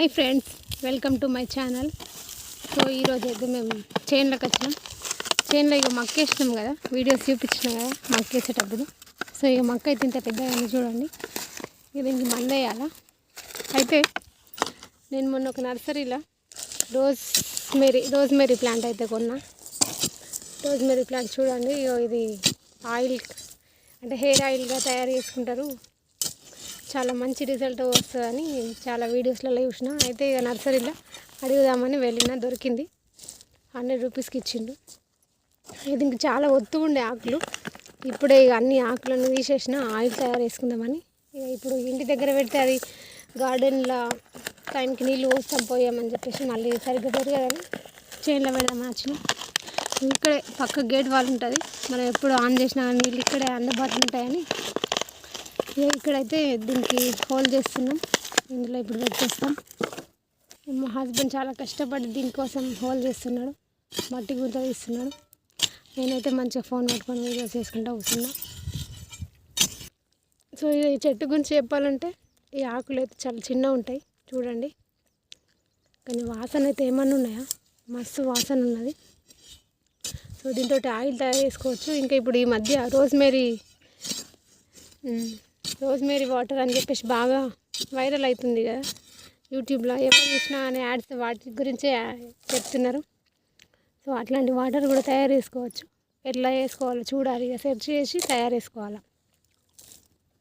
Hi friends welcome to my channel. So ఈరోజు అయితే మేము చేన్లోకి వచ్చినాం. చేన్లో ఇక మక్కేసినాం కదా వీడియోస్ చూపించినాం కదా మక్కేసేటప్పుడు సో ఇక మక్క అయితే ఇంత పెద్దగా చూడండి. ఇక దీనికి మంద వేయాలా? అయితే నేను మొన్న ఒక నర్సరీలో rosemary rosemary plant అయితే కొన్నా. రోజ్ మేరీ ప్లాంట్ చూడండి ఇగో ఇది ఆయిల్ అంటే హెయిర్ ఆయిల్గా తయారు చేసుకుంటారు. చాలా మంచి రిజల్ట్ వస్తుందని చాలా వీడియోస్లలో చూసిన. అయితే ఇక నర్సరీలో అడుగుదామని వెళ్ళిన దొరికింది. హండ్రెడ్ రూపీస్కి ఇచ్చిండు. ఇది ఇంక చాలా ఒత్తు ఉండే ఆకులు. ఇప్పుడే ఇక అన్ని ఆకులను తీసేసిన ఆయిల్ తయారు చేసుకుందామని. ఇక ఇప్పుడు ఇంటి దగ్గర పెడితే అది గార్డెన్లో టైంకి నీళ్ళు పోస్తాం పోయామని చెప్పేసి మళ్ళీ సరిగ్గా పెరగదని చేన్లో పెడదామని వచ్చిన. ఇక్కడే పక్క గేట్ వాళ్ళు ఉంటుంది. మనం ఎప్పుడు ఆన్ చేసినా నీళ్ళు ఇక్కడే అందుబాటులో ఉంటాయని ఇక్కడైతే దీనికి హోల్ చేస్తున్నాం. ఇందులో ఇప్పుడు పెట్టేస్తాం మా హస్బెండ్ చాలా కష్టపడి దీనికోసం హోల్ చేస్తున్నాడు. మట్టి గుంత తీస్తున్నాడు. నేనైతే మంచిగా ఫోన్ పట్టుకొని వీడియోస్ చేసుకుంటూ కూర్చున్నా. సో ఈ చెట్టు గురించి చెప్పాలంటే ఈ ఆకులు అయితే చాలా చిన్నగా ఉంటాయి. చూడండి. కానీ వాసన అయితే ఏమన్నా ఉన్నాయా? మస్తు వాసన ఉన్నది. సో దీంతో ఆయిల్ తయారు చేసుకోవచ్చు. ఇంకా ఇప్పుడు ఈ మధ్య రోజ్మేరీ రోజ్మేరీ వాటర్ అని చెప్పేసి బాగా వైరల్ అవుతుంది కదా. యూట్యూబ్లో ఎవరు చూసినా అనే యాడ్స్ వాటి గురించే చెప్తున్నారు. సో అట్లాంటి వాటర్ కూడా తయారు చేసుకోవచ్చు. ఎట్లా చేసుకోవాలో చూడాలి ఇక. సెర్చ్ చేసి తయారు చేసుకోవాలి.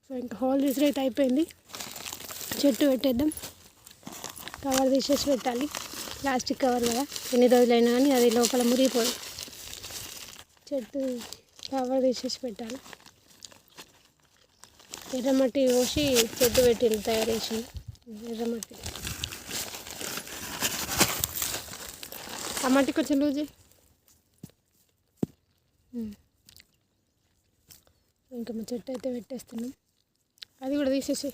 సో ఇంకా హోల్ తీసి అయితే అయిపోయింది. చెట్టు పెట్టేద్దాం. కవర్ తీసేసి పెట్టాలి. ప్లాస్టిక్ కవర్ కదా. ఎన్ని రోజులైనా కానీ అది లోపల మురిగిపోదు. చెట్టు కవర్ తీసేసి పెట్టాలి. ఎర్రమట్టి పోసి చెట్టు పెట్టింది తయారు చేసి. ఎర్రమట్టి. ఆ మట్టి కొంచెం లూజీ ఇంకా మా చెట్టు అయితే పెట్టేస్తున్నాం. అది కూడా తీసేసి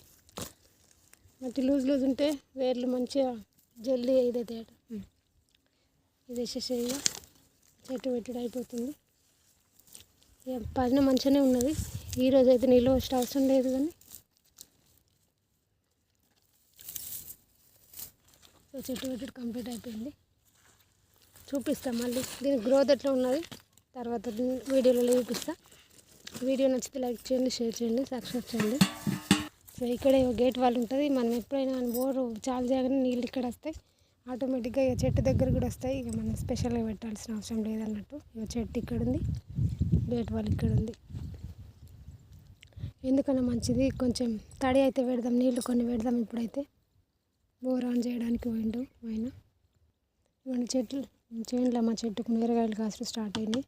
మట్టి లూజ్ లూజ్ ఉంటే వేర్లు మంచిగా జల్దీ ఇదైతే ఇది వేసేసేయ చెట్టు పెట్టుడు అయిపోతుంది. ఇక పైన మంచిగానే ఉన్నది. ఈరోజు అయితే నీళ్ళు వచ్చే అవసరం లేదు కానీ. సో చెట్టు పెట్టుడు కంప్లీట్ అయిపోయింది. చూపిస్తాం మళ్ళీ. దీని గ్రోత్ ఎట్లా ఉన్నది? తర్వాత వీడియోలలో చూపిస్తా. వీడియో నచ్చితే లైక్ చేయండి షేర్ చేయండి సబ్స్క్రైబ్ చేయండి. సో ఇక్కడే గేట్ వాళ్ళు ఉంటుంది. మనం ఎప్పుడైనా మన బోరు చాలు చేయగానే నీళ్ళు ఇక్కడ వస్తాయి. ఆటోమేటిక్గా ఇక చెట్టు దగ్గర కూడా వస్తాయి. ఇక మనం స్పెషల్గా పెట్టాల్సిన అవసరం లేదన్నట్టు. ఇక చెట్టు ఇక్కడ ఉంది గేట్ వాళ్ళు ఇక్కడ ఉంది ఎందుకన్నా మంచిది? కొంచెం తడి అయితే పెడదాం నీళ్ళు కొన్ని పెడదాం ఇప్పుడైతే. బోర్ ఆన్ చేయడానికి పోయిండు ఆయన. ఇవన్నీ చెట్లు చేనులో మా చెట్టుకు నేరగాయలు కాసులు స్టార్ట్ అయినాయి.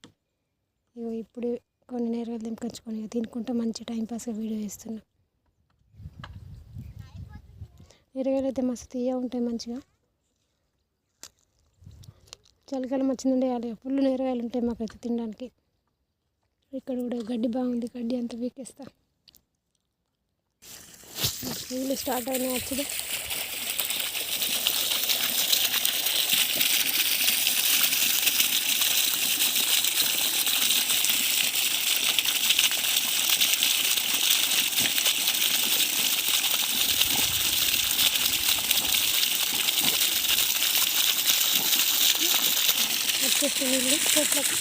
ఇగో ఇప్పుడు కొన్ని నేరగాయలు తెంపుకొచ్చుకొని ఇక తినుకుంటూ మంచి టైంపాస్గా వీడియో వేస్తున్నా నేరగాయలు అయితే మస్తు తీయ ఉంటాయి మంచిగా. చలికాలం వచ్చిందంటే అలా ఫుల్ నేరగాయలు ఉంటాయి మాకైతే తినడానికి. ఇక్కడ కూడా గడ్డి బాగుంది గడ్డి అంతా వీకేస్తా నీళ్ళు స్టార్ట్ అయినాయి వచ్చి వచ్చేసి నీళ్ళు చెట్లకు